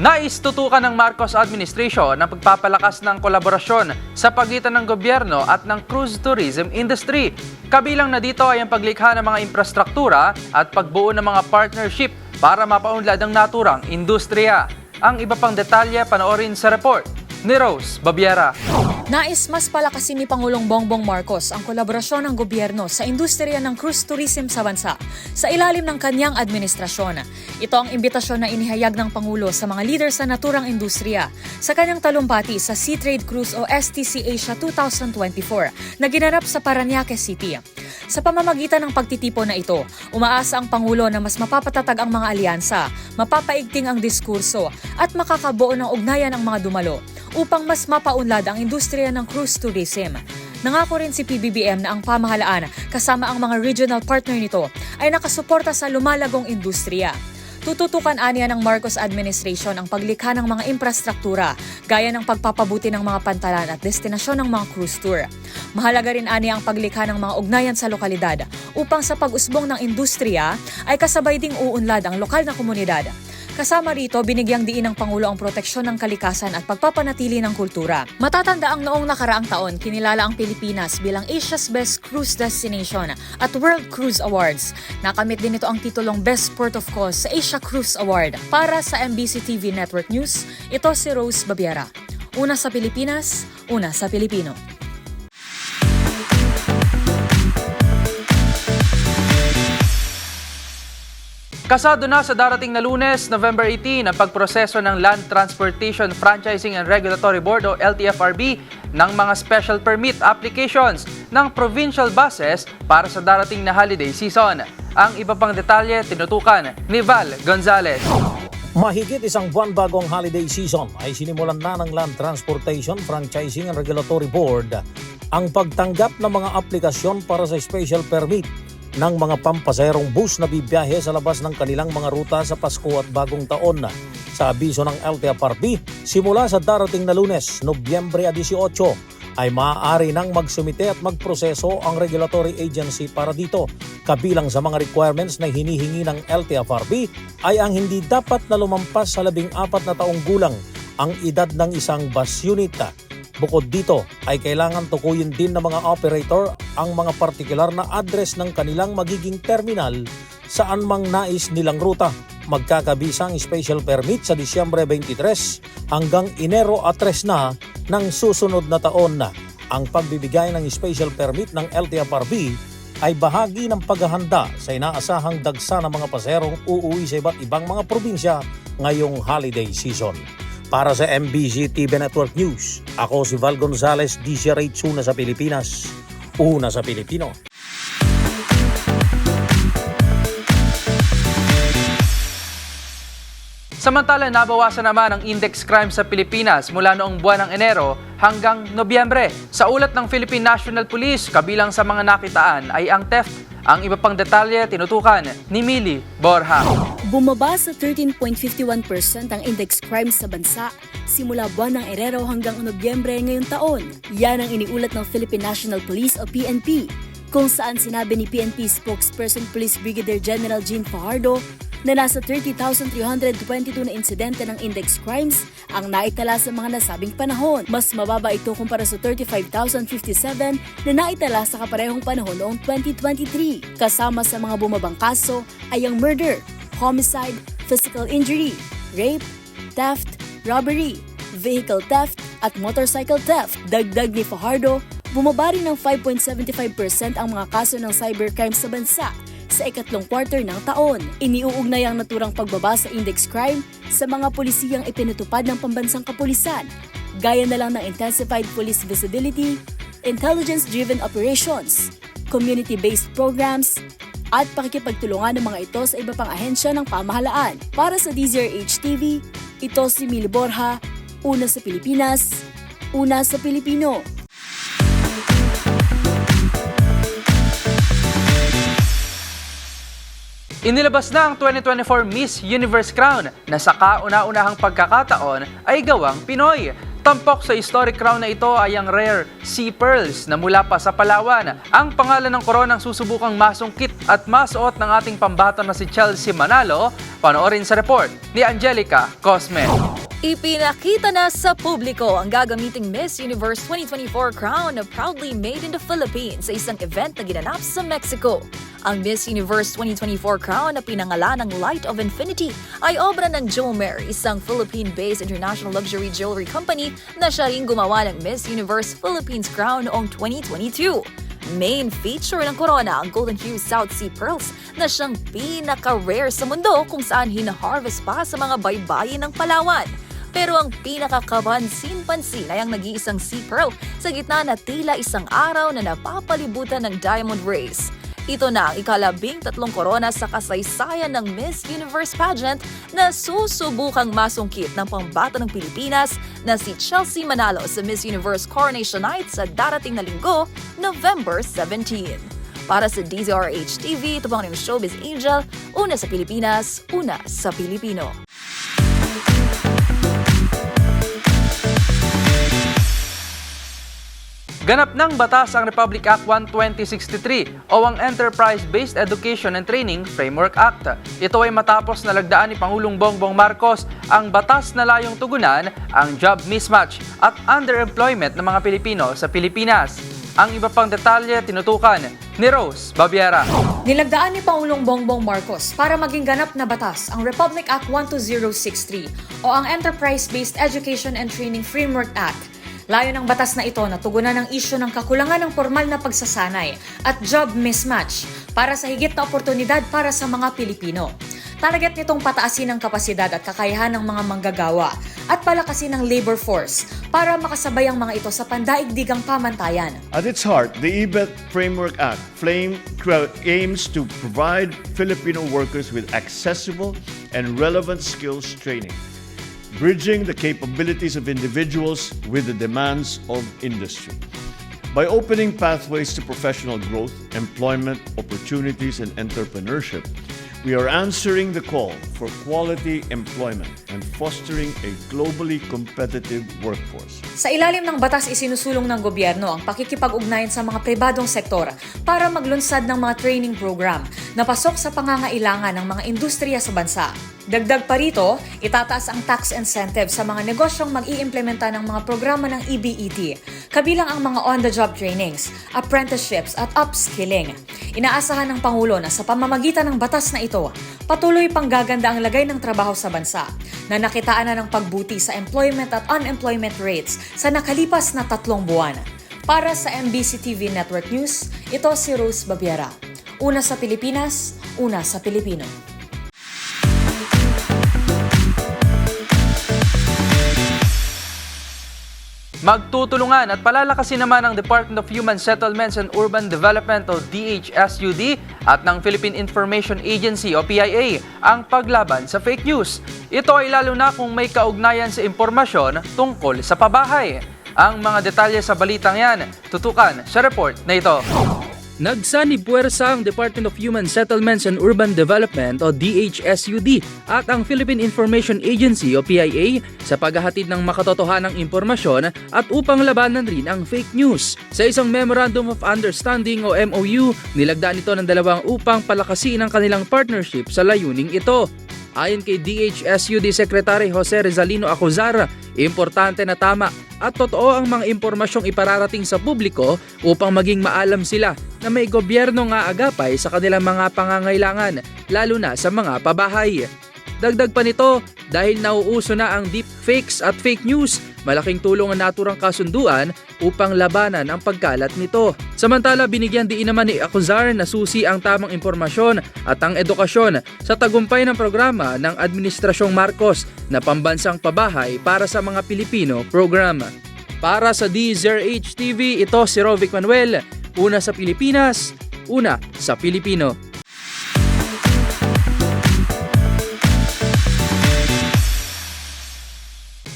Nais tutukan ng Marcos administration ang pagpapalakas ng kolaborasyon sa pagitan ng gobyerno at ng cruise tourism industry. Kabilang na dito ay ang paglikha ng mga infrastruktura at pagbuo ng mga partnership para mapaunlad ang naturang industriya. Ang iba pang detalye panoorin sa report ni Rose Babiera. Nais mas palakasin ni Pangulong Bongbong Marcos ang kolaborasyon ng gobyerno sa industriya ng cruise tourism sa bansa sa ilalim ng kanyang administrasyon. Ito ang imbitasyon na inihayag ng Pangulo sa mga leader sa naturang industriya sa kanyang talumpati sa Sea Trade Cruise o STC Asia 2024 na ginanap sa Paranaque City. Sa pamamagitan ng pagtitipon na ito, umaasa ang Pangulo na mas mapapatatag ang mga alyansa, mapapaigting ang diskurso at makakabuo ng ugnayan ang mga dumalo upang mas mapaunlad ang industriya ng cruise tourism. Nangako rin si PBBM na ang pamahalaan kasama ang mga regional partner nito ay nakasuporta sa lumalagong industriya. Tututukan aniya ng Marcos administration ang paglikha ng mga infrastruktura gaya ng pagpapabuti ng mga pantalan at destinasyon ng mga cruise tour. Mahalaga rin aniya ang paglikha ng mga ugnayan sa lokalidad upang sa pag-usbong ng industriya ay kasabay ding uunlad ang lokal na komunidad. Kasama rito, binigyang diin ng Pangulo ang proteksyon ng kalikasan at pagpapanatili ng kultura. Matatanda ang noong nakaraang taon, kinilala ang Pilipinas bilang Asia's Best Cruise Destination at World Cruise Awards. Nakamit din ito ang titulong Best Port of Call sa Asia Cruise Award. Para sa MBC TV Network News, ito si Rose Babiera. Una sa Pilipinas, una sa Pilipino. Kasado na sa darating na lunes, November 18, ang pagproseso ng Land Transportation Franchising and Regulatory Board o LTFRB ng mga special permit applications ng provincial buses para sa darating na holiday season. Ang iba pang detalye tinutukan ni Val Gonzalez. Mahigit isang buwan bago ang holiday season ay sinimulan na ng Land Transportation Franchising and Regulatory Board ang pagtanggap ng mga aplikasyon para sa special permit ng mga pampasaherong bus na bibiyahe sa labas ng kanilang mga ruta sa Pasko at Bagong Taon. Sa abiso ng LTFRB, simula sa darating na lunes, Nobyembre 18, ay maaari nang magsumite at magproseso ang regulatory agency para dito. Kabilang sa mga requirements na hinihingi ng LTFRB ay ang hindi dapat na lumampas sa labing apat na taong gulang ang edad ng isang bus unit. Bukod dito ay kailangan tukuyin din ng mga operator ang mga partikular na address ng kanilang magiging terminal saan mang nais nilang ruta. Magkakabisang special permit sa Disyembre 23 hanggang Enero 3 na ng susunod na taon na. Ang pagbibigay ng special permit ng LTFRB ay bahagi ng paghahanda sa inaasahang dagsa ng mga paserong uuwi sa iba't ibang mga probinsya ngayong holiday season. Para sa MBC TV Network News, ako si Val Gonzalez, DCRH Una sa Pilipinas, Una sa Pilipino. Samantala, nabawasan naman ang index crime sa Pilipinas mula noong buwan ng Enero hanggang Nobyembre. Sa ulat ng Philippine National Police, kabilang sa mga nakitaan ay ang theft. Ang iba pang detalye tinutukan ni Mili Borja. Bumaba sa 13.51% ang index crime sa bansa simula buwan ng Enero hanggang Nobyembre ngayong taon. Yan ang iniulat ng Philippine National Police o PNP kung saan sinabi ni PNP spokesperson Police Brigadier General Jean Fajardo na nasa 30,322 na insidente ng index crimes ang naitala sa mga nasabing panahon. Mas mababa ito kumpara sa 35,057 na naitala sa kaparehong panahon noong 2023. Kasama sa mga bumabang kaso ay ang murder, homicide, physical injury, rape, theft, robbery, vehicle theft at motorcycle theft. Dagdag ni Fajardo, bumaba rin ng 5.75% ang mga kaso ng cybercrime sa bansa sa ikatlong quarter ng taon. Iniuugnay ang naturang pagbaba sa index crime sa mga pulisiyang ipinutupad ng pambansang kapulisan, gaya na lang ng intensified police visibility, intelligence-driven operations, community-based programs, at pakikipagtulungan ng mga ito sa iba pang ahensya ng pamahalaan. Para sa DZRH TV, ito si Mil Borja, una sa Pilipinas, una sa Pilipino. Inilabas na ang 2024 Miss Universe Crown na sa kauna-unahang pagkakataon ay gawang Pinoy. Tampok sa historic crown na ito ay ang rare sea pearls na mula pa sa Palawan. Ang pangalan ng koronang susubukang masungkit at masuot ng ating pambato na si Chelsea Manalo, panoorin sa report ni Angelica Cosme. Ipinakita na sa publiko ang gagamiting Miss Universe 2024 crown na proudly made in the Philippines sa isang event na ginanap sa Mexico. Ang Miss Universe 2024 crown na pinangalan ng Light of Infinity ay obra ng Jomer, isang Philippine-based international luxury jewelry company na siya rin gumawa ng Miss Universe Philippines crown noong 2022. Main feature ng corona ang Golden Hue South Sea Pearls na siyang pinaka-rare sa mundo kung saan hina-harvest pa sa mga baybayin ng Palawan. Pero ang pinakakapansin-pansin ay ang nag-iisang sea pearl sa gitna na tila isang araw na napapalibutan ng diamond rays. Ito na ang ikalabing tatlong korona sa kasaysayan ng Miss Universe pageant na susubukang masungkit ng pambato ng Pilipinas na si Chelsea Manalo sa Miss Universe Coronation Night sa darating na linggo, November 17. Para sa DZRH TV, ito po ang showbiz angel, una sa Pilipinas, una sa Pilipino. Ganap ng batas ang Republic Act 1 2063 o ang Enterprise-Based Education and Training Framework Act. Ito ay matapos na lagdaan ni Pangulong Bongbong Marcos ang batas na layong tugunan ang job mismatch at underemployment ng mga Pilipino sa Pilipinas. Ang iba pang detalye tinutukan ni Rose Babiera. Nilagdaan ni Pangulong Bongbong Marcos para maging ganap na batas ang Republic Act 12063 o ang Enterprise-Based Education and Training Framework Act. Layo ng batas na ito na tugunan ang isyu ng kakulangan ng formal na pagsasanay at job mismatch para sa higit na oportunidad para sa mga Pilipino. Target nitong pataasin ang kapasidad at kakayahan ng mga manggagawa at palakasin ang labor force para makasabay ang mga ito sa pandaigdigang pamantayan. At its heart, the EBET Framework Act flame, aims to provide Filipino workers with accessible and relevant skills training, bridging the capabilities of individuals with the demands of industry. By opening pathways to professional growth, employment opportunities, and entrepreneurship, we are answering the call for quality employment and fostering a globally competitive workforce. Sa ilalim ng batas isinusulong ng gobyerno ang pakikipag-ugnayan sa mga pribadong sektor para maglunsad ng mga training program na pasok sa pangangailangan ng mga industriya sa bansa. Dagdag pa rito, itataas ang tax incentive sa mga negosyong mag-iimplementa ng mga programa ng EBET, kabilang ang mga on-the-job trainings, apprenticeships at upskilling. Inaasahan ng Pangulo na sa pamamagitan ng batas na ito, patuloy pang gaganda ang lagay ng trabaho sa bansa na nakitaan na ng pagbuti sa employment at unemployment rates sa nakalipas na tatlong buwan. Para sa MBC TV Network News, ito si Rose Babiera. Una sa Pilipinas, una sa Pilipino. Magtutulungan at palalakasin naman ng Department of Human Settlements and Urban Development o DHSUD at ng Philippine Information Agency o PIA ang paglaban sa fake news. Ito ay lalo na kung may kaugnayan sa impormasyon tungkol sa pabahay. Ang mga detalye sa balitang yan, tutukan sa report na ito. Nagsanib puwersa ang Department of Human Settlements and Urban Development o DHSUD at ang Philippine Information Agency o PIA sa paghahatid ng makatotohanang impormasyon at upang labanan rin ang fake news. Sa isang Memorandum of Understanding o MOU, nilagdaan ito ng dalawang upang palakasin ang kanilang partnership sa layuning ito. Ayon kay DHSUD Secretary Jose Rizalino Acuzar, importante na tama at totoo ang mga impormasyong ipararating sa publiko upang maging maalam sila na may gobyerno nga agapay sa kanilang mga pangangailangan, lalo na sa mga pabahay. Dagdag pa nito, dahil nauuso na ang deepfakes at fake news, malaking tulong ang naturang kasunduan upang labanan ang pagkalat nito. Samantala, binigyan din naman ni Acuzar na susi ang tamang impormasyon at ang edukasyon sa tagumpay ng programa ng Administrasyong Marcos na pambansang pabahay para sa mga Pilipino program. Para sa DZRH TV, ito si Rovic Manuel, una sa Pilipinas, una sa Pilipino.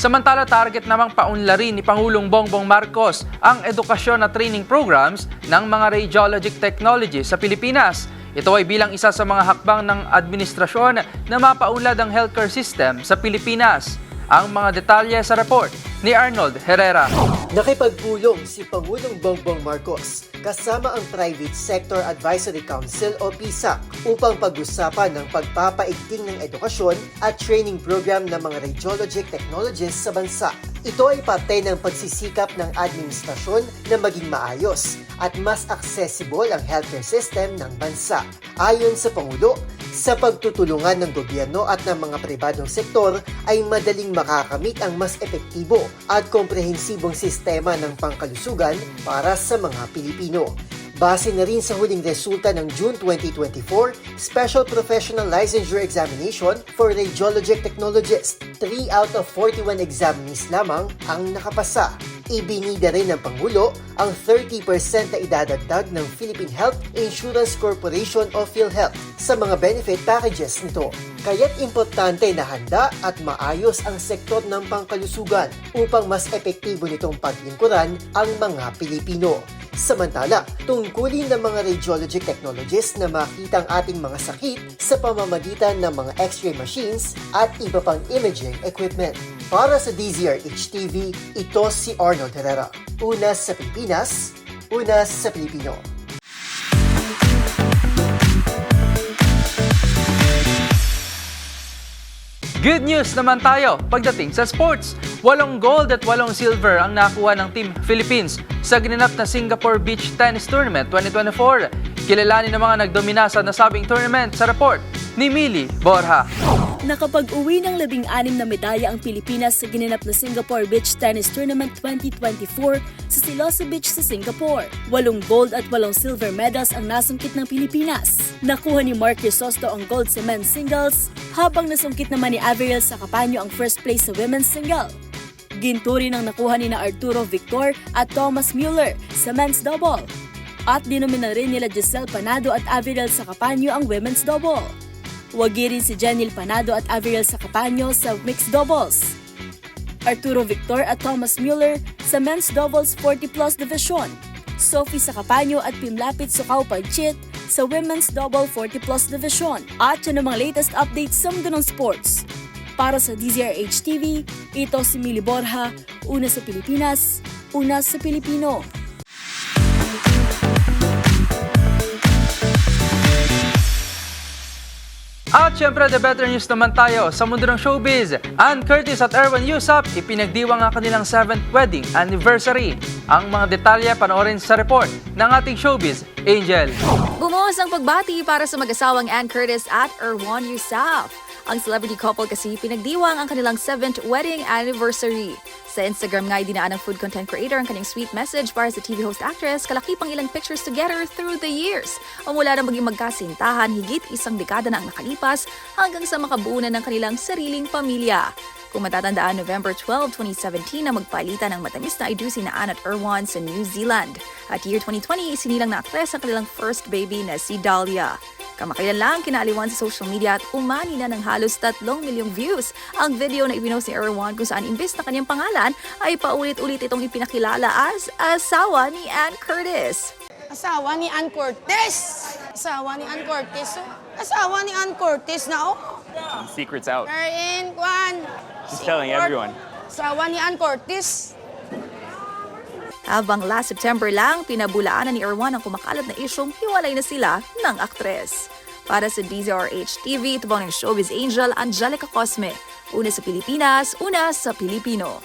Samantala target namang paunlarin ni Pangulong Bongbong Marcos ang edukasyon at training programs ng mga radiologic technology sa Pilipinas. Ito ay bilang isa sa mga hakbang ng administrasyon na mapaunlad ang healthcare system sa Pilipinas. Ang mga detalye sa report ni Arnold Herrera. Nakipagpulong si Pangulong Bongbong Marcos kasama ang Private Sector Advisory Council o PISA upang pag-usapan ng pagpapaigting ng edukasyon at training program ng mga radiologic technologists sa bansa. Ito ay parte ng pagsisikap ng administrasyon na maging maayos at mas accessible ang healthcare system ng bansa. Ayon sa Pangulo, sa pagtutulungan ng gobyerno at ng mga pribadong sektor ay madaling makakamit ang mas epektibo at komprehensibong sistema ng pangkalusugan para sa mga Pilipino. Base na rin sa huling resulta ng June 2024 Special Professional Licensure Examination for Radiologic Technologists, 3 out of 41 examinees lamang ang nakapasa. Ibinida rin ng Pangulo ang 30% na idadagdag ng Philippine Health Insurance Corporation o PhilHealth sa mga benefit packages nito. Kaya't importante na handa at maayos ang sektor ng pangkalusugan upang mas epektibo nitong paglingkuran ang mga Pilipino. Samantala, tungkulin ng mga radiology technologists na makita ang ating mga sakit sa pamamagitan ng mga x-ray machines at iba pang imaging equipment. Para sa DZRH TV, ito si Arnold Herrera. Una sa Pilipinas, una sa Pilipino. Good news naman tayo pagdating sa sports. Walong gold at walong silver ang nakuha ng Team Philippines sa ginanap na Singapore Beach Tennis Tournament 2024. Kilalanin ng mga nagdomina sa nasabing tournament sa report ni Mili Borja. Nakapag-uwi ng labing-anim na medalya ang Pilipinas sa ginanap na Singapore Beach Tennis Tournament 2024 sa Siloso Beach sa Singapore. Walong gold at walong silver medals ang nasungkit ng Pilipinas. Nakuha ni Mark Crisosto ang gold sa men's singles, habang nasungkit naman ni Averill sa Capaño ang first place sa women's single. Ginto rin ang nakuha ni na Arturo Victor at Thomas Mueller sa men's double. At dinomina rin nila Giselle Panado at Averill sa ang women's double. Wagi rin si Jenil Panado at Averill sa sa mixed doubles. Arturo Victor at Thomas Mueller sa men's doubles 40 plus division. Sophie sa Capaño at Pimlapit Sukaw Pagchit sa women's double 40 plus division. At yan ang mga latest updates sa mundo ng sports. Para sa DZRH TV, ito si Mili Borja, una sa Pilipinas, una sa Pilipino. At syempre, the better news naman tayo sa mundo ng showbiz. Ann Curtis at Erwan Yusap ipinagdiwang ang kanilang 7th wedding anniversary. Ang mga detalye panoorin sa report ng ating showbiz, Angel. Bumuhos ang pagbati para sa mag-asawang Ann Curtis at Erwan Yusuf. Ang celebrity couple kasi pinagdiwang ang kanilang 7th wedding anniversary. Sa Instagram nga dinaan ng food content creator ang kanyang sweet message para sa TV host actress kalaki pang ilang pictures together through the years. O mula na maging magkasintahan, higit isang dekada na ang nakalipas hanggang sa makabuo ng kanilang sariling pamilya. Kung matatandaan, November 12, 2017 na magpalitan ng matamis na idusi na Ann at Erwan sa New Zealand. At year 2020, isinilang na aktres ang kanilang first baby na si Dahlia. Kamakailan lang kinaaliwan sa social media at umani na ng halos 3 milyong views ang video na ibinost ni Erwan kung saan imbes na kanyang pangalan ay paulit-ulit itong ipinakilala as asawa ni Ann Curtis. Asawa ni Ann Cortez. Asawa ni Ann Cortez. oh. Asawa ni Ann Cortez na oh. Secret's out. Karin, Kwan. She's telling everyone. Asawa ni Ann Cortez. Habang last September lang, pinabulaanan ni Erwan ang kumakalat na isyong hiwalay na sila ng aktres. Para sa DZRH TV, ito po ng showbiz angel Angelica Cosme. Una sa Pilipinas, una sa Pilipino.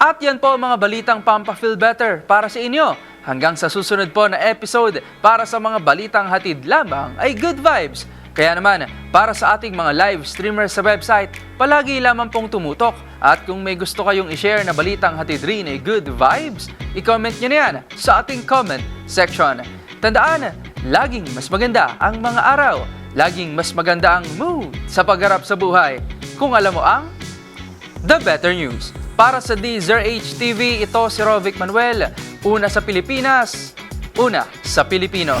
At yan po mga balitang Pampa-Feel Better para sa inyo. Hanggang sa susunod po na episode para sa mga balitang hatid lamang ay good vibes. Kaya naman, para sa ating mga live streamers sa website, palagi lamang pong tumutok. At kung may gusto kayong i-share na balitang hatid rin ay good vibes, i-comment nyo na yan sa ating comment section. Tandaan, laging mas maganda ang mga araw. Laging mas maganda ang mood sa pagharap sa buhay. Kung alam mo ang The Better News. Para sa DZRH TV, ito si Rovic Manuel. Una sa Pilipinas, una sa Pilipino.